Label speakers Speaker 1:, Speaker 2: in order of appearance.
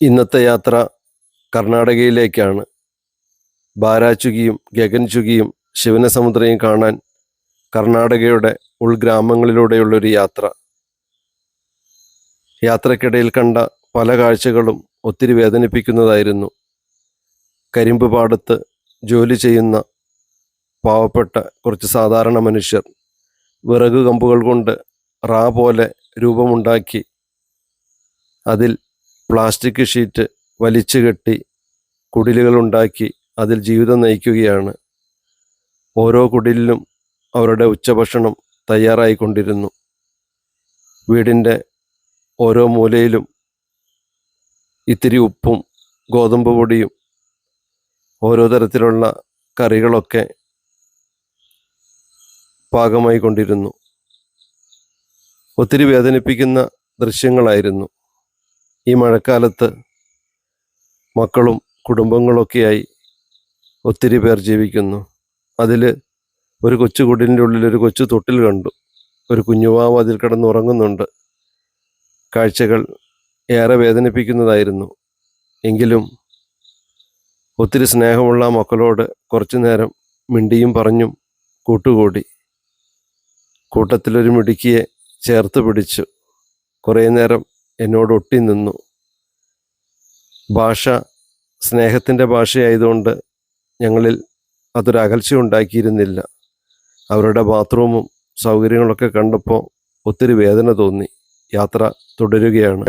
Speaker 1: ഇന്നത്തെ യാത്ര കർണാടകയിലേക്കാണ്. ബാരാചുകിയും ഗഗൻചുകിയും ശിവനസമുദ്രയും കാണാൻ കർണാടകയുടെ ഉൾഗ്രാമങ്ങളിലൂടെയുള്ളൊരു യാത്ര. യാത്രക്കിടയിൽ കണ്ട പല കാഴ്ചകളും ഒത്തിരി വേദനിപ്പിക്കുന്നതായിരുന്നു. കരിമ്പ് പാടത്ത് ജോലി ചെയ്യുന്ന പാവപ്പെട്ട കുറച്ച് സാധാരണ മനുഷ്യർ വിറക് കമ്പുകൾ കൊണ്ട് റാ പോലെ രൂപമുണ്ടാക്കി അതിൽ പ്ലാസ്റ്റിക് ഷീറ്റ് വലിച്ചു കെട്ടി കുടിലുകൾ ഉണ്ടാക്കി അതിൽ ജീവിതം നയിക്കുകയാണ്. ഓരോ കുടിലിലും അവരുടെ ഉച്ചഭക്ഷണം തയ്യാറായിക്കൊണ്ടിരുന്നു. വീടിന്റെ ഓരോ മൂലയിലും ഇത്തിരി ഉപ്പും ഗോതമ്പ് പൊടിയും ഓരോ തരത്തിലുള്ള കറികളൊക്കെ പാകമായി കൊണ്ടിരുന്നു ഒത്തിരി വേദനിപ്പിക്കുന്ന ദൃശ്യങ്ങളായിരുന്നു. ഈ മഴക്കാലത്ത് മക്കളും കുടുംബങ്ങളൊക്കെയായി ഒത്തിരി പേർ ജീവിക്കുന്നു. അതിൽ ഒരു കൊച്ചു കുടിലിന്റെ ഉള്ളിൽ ഒരു കൊച്ചു തൊട്ടിൽ കണ്ടു. ഒരു കുഞ്ഞുവാവ് അതിൽ കിടന്നുറങ്ങുന്നുണ്ട് കാഴ്ചകൾ ഏറെ വേദനിപ്പിക്കുന്നതായിരുന്നു. എങ്കിലും ഒത്തിരി സ്നേഹമുള്ള മക്കളോട് കുറച്ചു നേരം മിണ്ടിയും പറഞ്ഞും കൂട്ടുകൂടി. കൂട്ടത്തിലൊരു മിടുക്കിയെ ചേർത്ത് പിടിച്ചു. കുറേ നേരം എന്നോട് ഒട്ടി നിന്നു. ഭാഷ സ്നേഹത്തിന്റെ ഭാഷയായതുകൊണ്ട് ഞങ്ങളിൽ അതൊരകൽച്ച ഉണ്ടാക്കിയിരുന്നില്ല. അവരുടെ ബാത്റൂമും സൗകര്യങ്ങളൊക്കെ കണ്ടപ്പോൾ ഒത്തിരി വേദന തോന്നി. യാത്ര തുടരുകയാണ്.